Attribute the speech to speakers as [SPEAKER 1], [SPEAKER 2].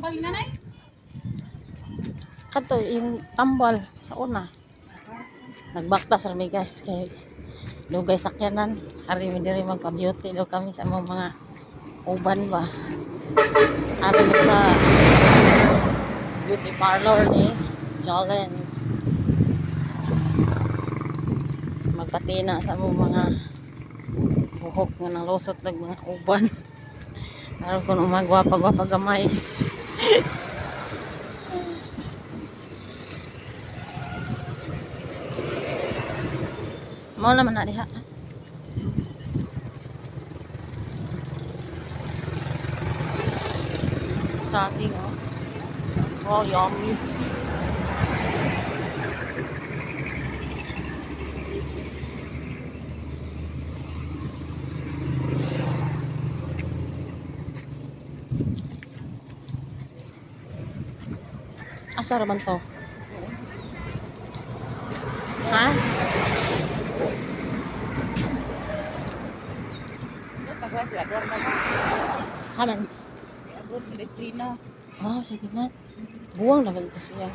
[SPEAKER 1] tambal na nay.
[SPEAKER 2] Kato, yung tambal sa una. Nagbaktas kami guys kay Lugay sakyanan. Hari mi diri magpa-beauty daw kami sa among mga uban ba. Ari sa beauty parlor ni Jolens. Magpatina sa among mga buhok nga nang lusot ng mga uban. Aron kung umagwapa-gwapa gamay. Mao naman na diha. Saging oh. Oh, yummy. Asa raman to? Ha? Haman. Oh, sige na Buwang naman siya.